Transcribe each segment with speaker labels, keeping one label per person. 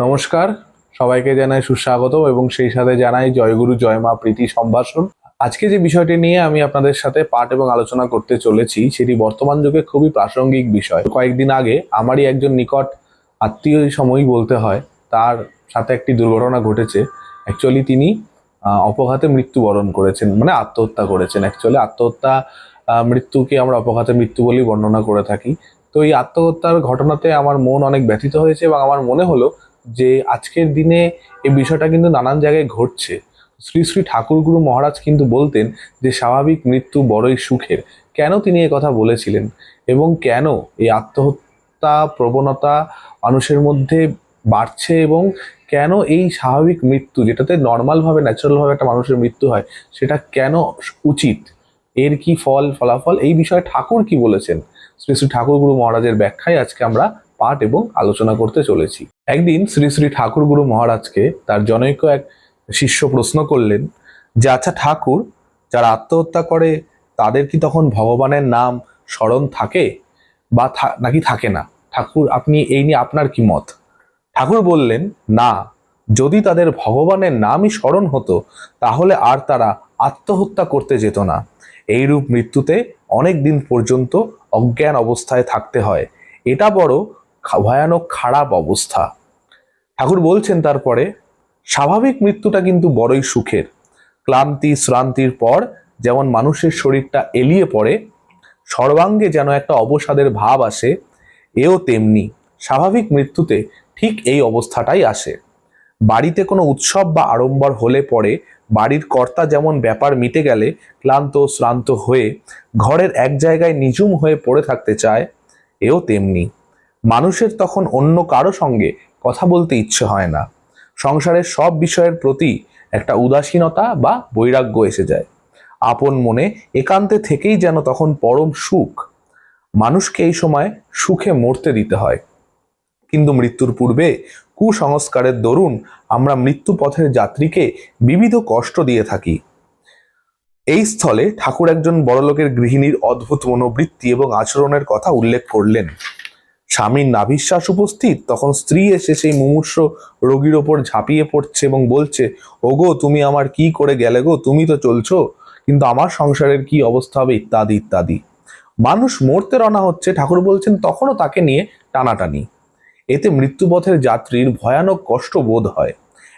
Speaker 1: নমস্কার। সবাইকে জানাই সুস্বাগত এবং সেই সাথে জানাই জয়গুরু জয় মা প্রীতি সম্ভাষণ। আজকে যে বিষয়টি নিয়ে আমি আপনাদের সাথে পাঠ এবং আলোচনা করতে চলেছি, সেটি বর্তমান যুগে খুবই প্রাসঙ্গিক বিষয়। কয়েকদিন আগে আমারই একজন নিকট আত্মীয় সময়ই বলতে হয়, তার সাথে একটি দুর্ঘটনা ঘটেছে। অ্যাকচুয়ালি তিনি অপঘাতে মৃত্যুবরণ করেছেন মানে আত্মহত্যা করেছেন। অ্যাকচুয়ালি আত্মহত্যা মৃত্যুকে আমরা অপঘাতে মৃত্যু বলেই বর্ণনা করে থাকি। তো এই আত্মহত্যার ঘটনাতে আমার মন অনেক ব্যথিত হয়েছে এবং আমার মনে হলো যে আজকের দিনে এই বিষয়টা কিন্তু নানান জায়গায় ঘটছে। শ্রী শ্রী ঠাকুরগুরু মহারাজ কিন্তু বলতেন যে স্বাভাবিক মৃত্যু বড়ই সুখের। কেন তিনি কথা বলেছিলেন? এবং কেন এই আত্মহত্যা, প্রবণতা মানুষের মধ্যে বাড়ছে এবং কেন এই স্বাভাবিক মৃত্যু, যেটাতে নর্মালভাবে, ন্যাচারালভাবে একটা মানুষের মৃত্যু হয়, সেটা কেন উচিত? এর কি ফল, ফলাফল? এই বিষয়ে ঠাকুর কি বলেছেন? শ্রী শ্রী ঠাকুরগুরু মহারাজের ব্যাখ্যায় আজকে আমরা পাঠ এবং আলোচনা করতে চলেছি। একদিন শ্রী শ্রী ঠাকুরগুরু মহারাজকে তার জনৈক এক শিষ্য প্রশ্ন করলেন, যে আচ্ছা ঠাকুর, যারা আত্মহত্যা করে, তাদের কি তখন ভগবানের নাম স্মরণ থাকে? বা নাকি থাকে না? ঠাকুর, আপনি, এই নিয়ে আপনার কি মত? ঠাকুর বললেন, না, যদি তাদের ভগবানের নামই স্মরণ হতো, তাহলে আর তারা আত্মহত্যা করতে যেত না। এইরূপ মৃত্যুতে অনেক দিন পর্যন্ত অজ্ঞান অবস্থায় থাকতে হয়। এটা বড় ভয়ানক খারাপ অবস্থা। ঠাকুর বলছেন তারপরে, স্বাভাবিক মৃত্যুটা কিন্তু বড়ই সুখের। ক্লান্তি, শ্রান্তির পর যেমন মানুষের শরীরটা এলিয়ে পড়ে, সর্বাঙ্গে যেন একটা অবসাদের ভাব আসে, এও তেমনি স্বাভাবিক মৃত্যুতে ঠিক এই অবস্থাটাই আসে। বাড়িতে কোনো উৎসব বা আড়ম্বর হলে পরে বাড়ির কর্তা যেমন ব্যাপার মিটে গেলে ক্লান্ত, শ্রান্ত হয়ে ঘরের এক জায়গায় নিঝুম হয়ে পড়ে থাকতে চায়, এও তেমনি। মানুষের তখন অন্য কারও সঙ্গে কথা বলতে ইচ্ছে হয় না। সংসারের সব বিষয়ের প্রতি একটা উদাসীনতা বা বৈরাগ্য এসে যায়। আপন মনে একান্তে থেকেই যেন তখন পরম সুখ। মানুষকে এই সময় সুখে মরতে দিতে হয়। কিন্তু মৃত্যুর পূর্বে কুসংস্কারের দরুন আমরা মৃত্যু পথের যাত্রীকে বিবিধ কষ্ট দিয়ে থাকি। এই স্থলে ঠাকুর একজন বড়লোকের গৃহিণীর অদ্ভুত মনোবৃত্তি এবং আচরণের কথা উল্লেখ করলেন। স্বামীর নাভিশ্বাস উপস্থিত, তখন স্ত্রী এসে সেই মুমূর্ষ রোগীর ওপর ঝাঁপিয়ে পড়ছে এবং বলছে, ওগো, তুমি আমার কি করে গেলে গো? তুমি তো চলছো। কিন্তু আমার সংসারের কি অবস্থা হবে? ইত্যাদি ইত্যাদি। মানুষ মরতে রওনা হচ্ছে, ঠাকুর বলছেন, তখনও তাকে নিয়ে টানাটানি। এতে মৃত্যুপথের যাত্রীর ভয়ানক কষ্ট বোধ হয়।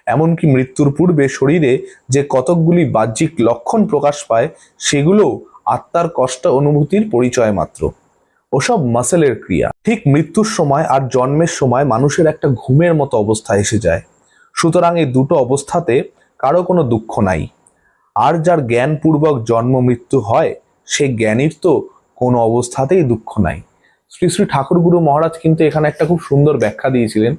Speaker 1: এমনকি মৃত্যুর পূর্বে শরীরে যে কতকগুলি বাহ্যিক লক্ষণ প্রকাশ পায় সেগুলো আত্মার কষ্ট অনুভূতির পরিচয় মাত্র। ওসব মাসেলের ক্রিয়া। ঠিক মৃত্যুর সময় আর জন্মের সময় মানুষের একটা ঘুমের মতো অবস্থা এসে যায়। সুতরাং এই দুটো অবস্থাতে কারও কোনো দুঃখ নাই। আর যার জ্ঞানপূর্বক জন্ম মৃত্যু হয়, সে জ্ঞানীর তো কোনো অবস্থাতেই দুঃখ নাই। শ্রী শ্রী ঠাকুরগুরু মহারাজ কিন্তু এখানে একটা খুব সুন্দর ব্যাখ্যা দিয়েছিলেন।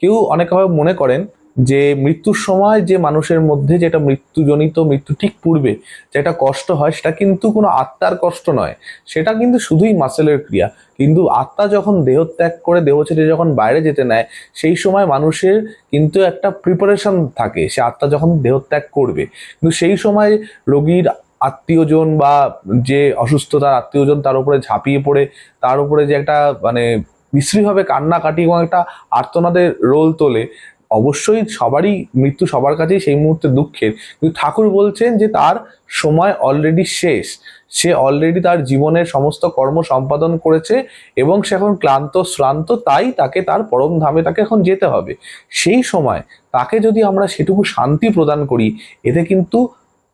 Speaker 1: কেউ অনেকভাবে মনে করেন যে মৃত্যুর সময় যে মানুষের মধ্যে যেটা মৃত্যুজনিত মৃত্যু ঠিক পূর্বে যেটা কষ্ট হয়, সেটা কিন্তু কোনো আত্মার কষ্ট নয়। সেটা কিন্তু শুধুই মাসেলের ক্রিয়া। কিন্তু আত্মা যখন দেহত্যাগ করে, দেহ ছেড়ে যখন বাইরে যেতে নেয়, সেই সময় মানুষের কিন্তু একটা প্রিপারেশন থাকে। সে আত্মা যখন দেহত্যাগ করবে। কিন্তু সেই সময় রোগীর আত্মীয়জন বা যে অসুস্থতার আত্মীয়জন তার উপরে ঝাঁপিয়ে পড়ে, তার উপরে যে একটা মানে বিশ্রীভাবে কান্নাকাটি এবং একটা আর্তনাদের রোল তোলে অবশ্যই সবারই মৃত্যু সবার কাছেই সেই মুহূর্তে দুঃখের। কিন্তু ঠাকুর বলছেন যে তার সময় অলরেডি শেষ। সে অলরেডি তার জীবনের সমস্ত কর্ম সম্পাদন করেছে এবং সে এখন ক্লান্ত, শ্রান্ত, তাই তাকে তার পরম ধামে তাকে এখন যেতে হবে। সেই সময় তাকে যদি আমরা সেটুকু শান্তি প্রদান করি, এতে কিন্তু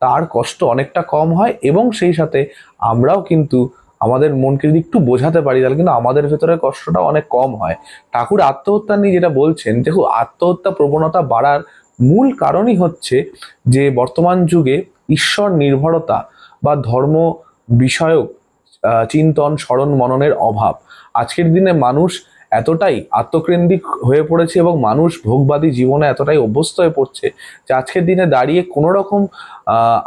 Speaker 1: তার কষ্ট অনেকটা কম হয় এবং সেই সাথে আমরাও কিন্তু আমাদের মনকে যদি একটু বোঝাতে পারি, তাহলে কিন্তু আমাদের ভেতরে কষ্টটা অনেক কম হয়। ঠাকুর আত্মহত্যা নিয়ে যেটা বলছেন, দেখো, আত্মহত্যা প্রবণতা বাড়ার মূল কারণই হচ্ছে যে বর্তমান যুগে ঈশ্বর নির্ভরতা বা ধর্ম বিষয়ক চিন্তন, স্মরণ, মননের অভাব। আজকের দিনে মানুষ এতটাই আত্মকেন্দ্রিক হয়ে পড়েছে এবং মানুষ ভোগবাদী জীবনে এতটাই অভ্যস্ত হয়ে পড়ছে যে আজকের দিনে দাঁড়িয়ে কোনো রকম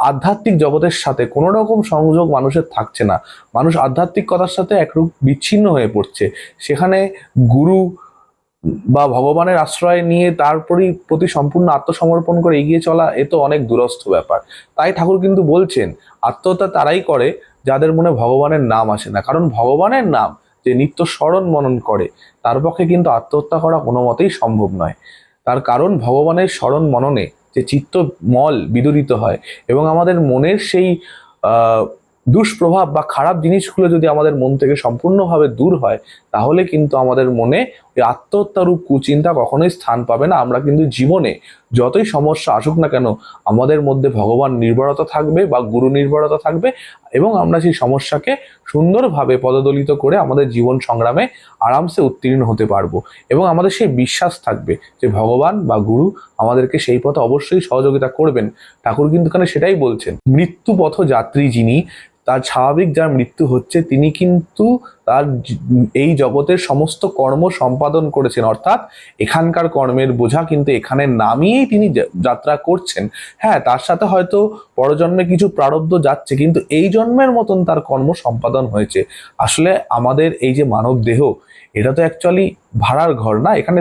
Speaker 1: আধ্যাত্মিক জগতের সাথে কোনো রকম সংযোগ মানুষের থাকছে না। মানুষ আধ্যাত্মিকতার সাথে একরূপ বিচ্ছিন্ন হয়ে পড়ছে। সেখানে গুরু বা ভগবানের আশ্রয় নিয়ে তারপরই প্রতি সম্পূর্ণ আত্মসমর্পণ করে এগিয়ে চলা এ তো অনেক দূরস্থ ব্যাপার। তাই ঠাকুর কিন্তু বলছেন, আত্মহত্যা তারাই করে যাদের মনে ভগবানের নাম আসে না। কারণ ভগবানের নাম যে নিত্য স্মরণ মনন করে, তার পক্ষে কিন্তু আত্মহত্যা করা কোনো মতেই সম্ভব নয়। তার কারণ ভগবানের স্মরণ মননে যে চিত্ত মল বিদরিত হয় এবং আমাদের মনের সেই দুষ্প্রভাব বা খারাপ জিনিসগুলো যদি আমাদের মন থেকে সম্পূর্ণভাবে দূর হয়, তাহলে কিন্তু আমাদের মনে আত্মহত্যারূপ কুচিন্তা কখনোই স্থান পাবে না। আমরা কিন্তু জীবনে যতই সমস্যা আসুক না কেন, আমাদের মধ্যে ভগবান নির্ভরতা থাকবে বা গুরু নির্ভরতা থাকবে এবং আমরা সেই সমস্যাকে সুন্দরভাবে পদদলিত করে আমাদের জীবন সংগ্রামে আরামসে উত্তীর্ণ হতে পারব এবং আমাদের সেই বিশ্বাস থাকবে যে ভগবান বা গুরু আমাদেরকে সেই পথে অবশ্যই সহযোগিতা করবেন। ঠাকুর কিন্তু এখানে সেটাই বলছেন মৃত্যু পথ যাত্রী যিনি তার স্বাভাবিক যার মৃত্যু হচ্ছে, তিনি কিন্তু তার এই জগতের সমস্ত কর্ম সম্পাদন করেছেন। অর্থাৎ এখানকার কর্মের বোঝা কিন্তু এখানে নামিয়েই তিনি যাত্রা করছেন। হ্যাঁ তার সাথে হয়তো পরজন্মে কিছু প্রারব্ধ যাচ্ছে, কিন্তু এই জন্মের মতন তার কর্ম সম্পাদন হয়েছে। আসলে আমাদের এই যে মানব দেহ, এটা তো অ্যাকচুয়ালি ভাড়ার ঘর না? এখানে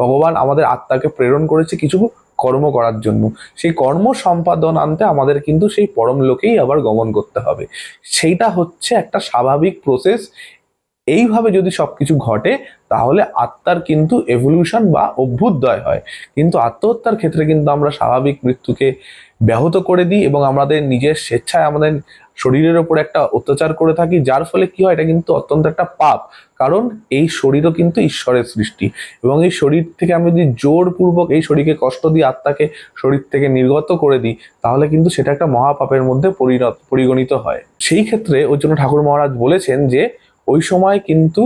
Speaker 1: ভগবান আমাদের আত্মাকে প্রেরণ করেছে কিছু কর্ম করার জন্য। সেই কর্ম সম্পাদন আনতে আমাদের কিন্তু সেই পরম লোকেই আবার গমন করতে হবে। সেইটা হচ্ছে একটা স্বাভাবিক প্রসেস এইভাবে যদি সবকিছু ঘটে, তাহলে আত্মার কিন্তু এভলিউশন বা অভ্যুদয় হয়। কিন্তু আত্মহত্যার ক্ষেত্রে কিন্তু আমরা স্বাভাবিক মৃত্যুকে ব্যাহত করে দিই এবং আমাদের নিজের স্বেচ্ছায় আমাদের শরীরের ওপর একটা অত্যাচার করে থাকি, যার ফলে কি হয়, এটা কিন্তু অত্যন্ত একটা পাপ। কারণ এই শরীরও কিন্তু ঈশ্বরের সৃষ্টি এবং এই শরীর থেকে আমি যদি জোরপূর্বক এই শরীরকে কষ্ট দিই আত্মাকে শরীর থেকে নির্গত করে দিই, তাহলে কিন্তু সেটা একটা মহাপাপের মধ্যে পরিণত, পরিগণিত হয়। সেই ক্ষেত্রে ওই জন্য ঠাকুর মহারাজ বলেছেন যে ওই সময় কিন্তু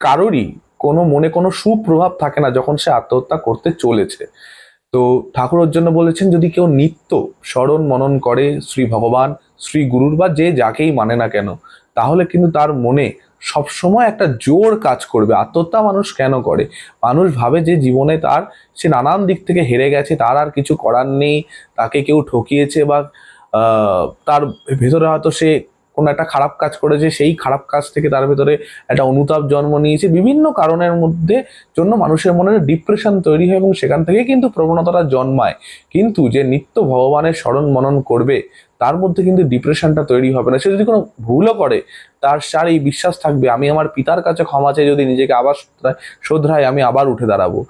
Speaker 1: কারোরই কোনো মনে কোনো সুপ্রভাব থাকে না যখন সে আত্মহত্যা করতে চলেছে। তো ঠাকুর ওর জন্য বলেছেন, যদি কেউ নিত্য স্মরণ মনন করে শ্রী ভগবান, শ্রী গুরুর বা যে যাকেই মানে না কেন, তাহলে কিন্তু তার মনে সবসময় একটা জোর কাজ করবে। আত্মহত্যা মানুষ কেন করে? মানুষ ভাবে যে জীবনে তার, সে নানান দিক থেকে হেরে গেছে, তার আর কিছু করার নেই, তাকে কেউ ঠকিয়েছে বা তার ভেতরে হয়তো সে কোনো একটা খারাপ কাজ করেছে, সেই খারাপ কাজ থেকে তার ভেতরে একটা অনুতাপ জন্ম নিয়েছে। বিভিন্ন কারণের মধ্যে জন্য মানুষের মনে ডিপ্রেশন তৈরি হয় এবং সেখান থেকে কিন্তু প্রবণতাটা জন্মায়। কিন্তু যে নিত্য ভগবানের স্মরণ মনন করবে, তার মধ্যে কিন্তু ডিপ্রেশনটা তৈরি হবে না। সে যদি কোনো ভুলও করে, তার সার এই বিশ্বাস থাকবে, আমি আমার পিতার কাছে ক্ষমা চেয়ে যদি নিজেকে আবার শোধরাই আমি আবার উঠে দাঁড়াবো।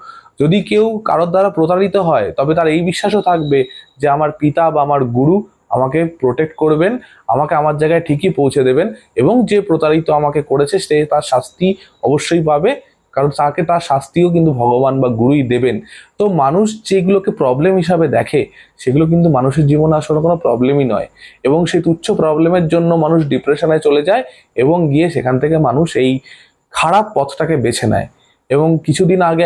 Speaker 1: যদি কেউ কারোর দ্বারা প্রতারিত হয়, তবে তার এই বিশ্বাসও থাকবে যে, আমার পিতা বা আমার গুরু আমাকে প্রোটেক্ট করবেন, আমাকে আমার জায়গায় ঠিকই পৌঁছে দেবেন এবং যে প্রতারিত আমাকে করেছে সে তার শাস্তি অবশ্যই পাবে, কারণ তাকে তার শাস্তিও কিন্তু ভগবান বা গুরুই দেবেন। তো মানুষ যেগুলোকে প্রবলেম হিসাবে দেখে, সেগুলো কিন্তু মানুষের জীবনে আসলে কোনো প্রবলেমই নয় এবং সেই তুচ্ছ প্রবলেমের জন্য মানুষ ডিপ্রেশনে চলে যায় এবং গিয়ে সেখান থেকে মানুষ এই খারাপ পথটাকে বেছে নেয়। এবং কিছুদিন আগে,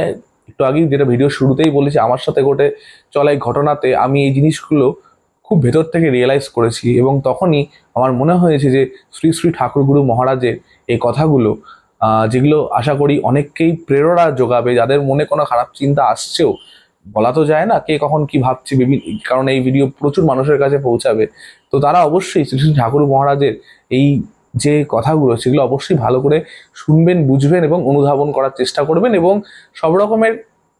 Speaker 1: একটু আগেই যেটা ভিডিও শুরুতেই বলেছি, আমার সাথে ঘটে চলা এই ঘটনাতে আমি এই জিনিসগুলো খুব ভেতর থেকে রিয়েলাইজ করেছি এবং তখনই আমার মনে হয়েছে যে শ্রী শ্রী ঠাকুরগুরু মহারাজের এই কথাগুলো যেগুলো আশা করি অনেককেই প্রেরণা যোগাবে, যাদের মনে কোনো খারাপ চিন্তা আসছেও, বলা তো যায় না কে কখন কি ভাবছে বিভিন্ন কারণ এই ভিডিও প্রচুর মানুষের কাছে পৌঁছাবে। তো তারা অবশ্যই শ্রী শ্রী ঠাকুর মহারাজের এই যে কথাগুলো, সেগুলো অবশ্যই ভালো করে শুনবেন, বুঝবেন এবং অনুধাবন করার চেষ্টা করবেন এবং সব রকমের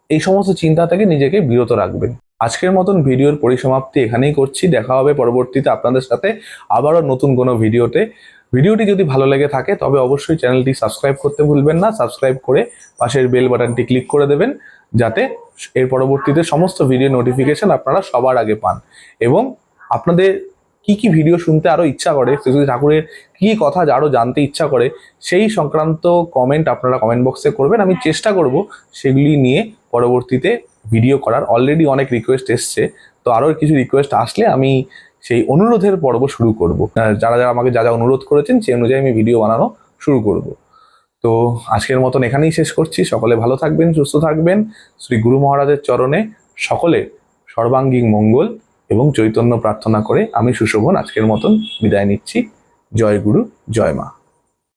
Speaker 1: এই সমস্ত চিন্তা থেকে নিজেকে বিরত রাখবেন। আজকের মতন ভিডিওর পরিসমাপ্তি এখানেই করছি। দেখা হবে পরবর্তীতে আপনাদের সাথে আবারও নতুন কোনো ভিডিওতে। ভিডিওটি যদি ভালো লেগে থাকে, তবে অবশ্যই চ্যানেলটি সাবস্ক্রাইব করতে ভুলবেন না। সাবস্ক্রাইব করে পাশের বেল বাটনটি ক্লিক করে দেবেন, যাতে এর পরবর্তীতে সমস্ত ভিডিও নোটিফিকেশন আপনারা সবার আগে পান। এবং আপনাদের কি কি ভিডিও শুনতে আরও ইচ্ছা করে শ্রী ঠাকুরের কি কথা আরও জানতে ইচ্ছা করে, সেই সংক্রান্ত কমেন্ট আপনারা কমেন্ট বক্সে করবেন। আমি চেষ্টা করব সেগুলি নিয়ে পরবর্তীতে ভিডিও করার অলরেডি অনেক রিকোয়েস্ট এসছে। তো আরও কিছু রিকোয়েস্ট আসলে আমি সেই অনুরোধের পর্ব শুরু করব। যারা যারা আমাকে যা যা অনুরোধ করেছেন সেই অনুযায়ী আমি ভিডিও বানানো শুরু করব। তো আজকের মতন এখানেই শেষ করছি। সকলে ভালো থাকবেন, সুস্থ থাকবেন। শ্রী গুরু মহারাজের চরণে সকলে সর্বাঙ্গীন মঙ্গল এবং চৈতন্য প্রার্থনা করে আমি সুশোভন আজকের মতন বিদায় নিচ্ছি। জয় গুরু, জয় মা।